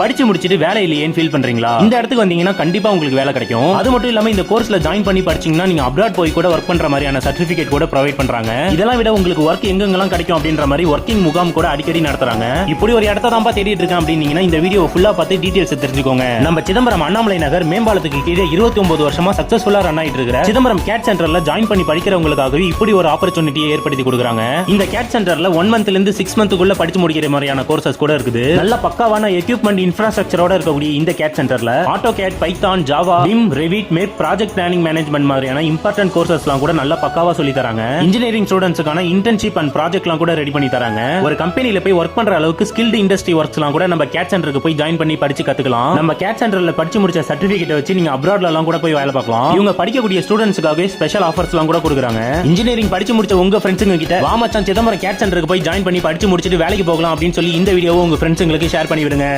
படிச்சு முடிச்சிட்டு வேலை இல்லையேன்னு ஃபீல் பண்றீங்களா? இந்த இடத்துக்கு வந்தீங்கன்னா கண்டிப்பா உங்களுக்கு வேலை கிடைக்கும். அது மட்டும் இல்லாம இந்த கோர்ஸ்ல ஜாயின் பண்ணி படிச்சீங்கன்னா நீங்க அப்ராட் போய் கூட ஒர்க் பண்ற மாதிரியான சர்டிபிகேட் கூட ப்ரொவைட் பண்றாங்க. இதெல்லாம் விட உங்களுக்கு ஒர்க் எங்கெங்கெல்லாம் கிடைக்கும் அப்படின்ற மாதிரி ஒர்க்கிங் முகாம் கூட அடிக்கடி நடத்துறாங்க. இப்படி ஒரு இடத்த தான் தேடிட்டு இருக்கேன் அப்படின்னீங்கன்னா இந்த வீடியோ ஃபுல்லா பார்த்து டீடைல்ஸ் தெரிஞ்சுக்கோங்க. நம்ம சிதம்பரம் அண்ணாமலை நகர் மேம்பாலத்துக்கு கீழே இருபத்தி ஒன்பது வருஷமா சக்சஸ்ஃபுல்லா ரன் ஆயிட்டு இருக்கிற சிதம்பரம் கேட் சென்டர்ல ஜாயின் பண்ணி படிக்கிறவங்களுக்காகவே இப்படி ஒரு ஆப்பர்ச்சுனிட்டியை ஏற்படுத்தி கொடுக்குறாங்க. இந்த கேட் சென்டர்ல ஒன் மந்த்ல இருந்து சிக்ஸ் மந்த்துக்குள்ள படிச்சு முடிக்கிற மாதிரியான கோர்சஸ் கூட இருக்குது. நல்ல பக்காவான எக்யூப்மெண்ட் இன்ஃப்ராஸ்ட்ரக்சரோட இருக்கக்கூடிய இந்த கேட் சென்டர்ல AutoCAD Python Java BIM Revit MEP project planning management மாதிரியான இம்பார்ட்டன்ட் கோர்சஸ்லாம் கூட நல்லா பக்காவா சொல்லி தராங்க. இன்ஜினியரிங் ஸ்டூடெண்ட்ஸ்க்கான இன்டர்ன்ஷிப் அண்ட் ப்ராஜெக்ட்லாம் கூட ரெடி பண்ணி தராங்க. ஒரு கம்பெனில போய் ஒர்க் பண்ற அளவுக்கு ஸ்கில்டு இண்டஸ்ட்ரி ஒர்க்ஸ்லாம் கூட நம்ம கேட் சென்டருக்கு போய் ஜாயின் பண்ணி படிச்சு கத்துக்கலாம். நம்ம கேட் சென்டர்ல படிச்சு முடிச்ச சர்டிபிகேட் வச்சு நீங்க அப்ராட்ல எல்லாம் கூட போய் வேலை பார்க்கலாம். இவங்க படிக்கக்கூடிய ஸ்டூடெண்ட்ஸுக்காகவே ஸ்பெஷல் ஆஃபர்ஸ்லாம் கூட கொடுக்குறாங்க. இன்ஜினியரிங் படிச்சு முடிச்ச உங்க ஃப்ரெண்ட்ஸுங்க கிட்ட வாமச்சான் சிதம்பரம் கேட் சென்டருக்கு போய் ஜாயின் பண்ணி படிச்சு முடிச்சுட்டு வேலைக்கு போகலாம் அப்படின்னு சொல்லி இந்த வீடியோவை உங்க ஃப்ரெண்ட்ஸுங்களுக்கு ஷேர் பண்ணி விடுங்க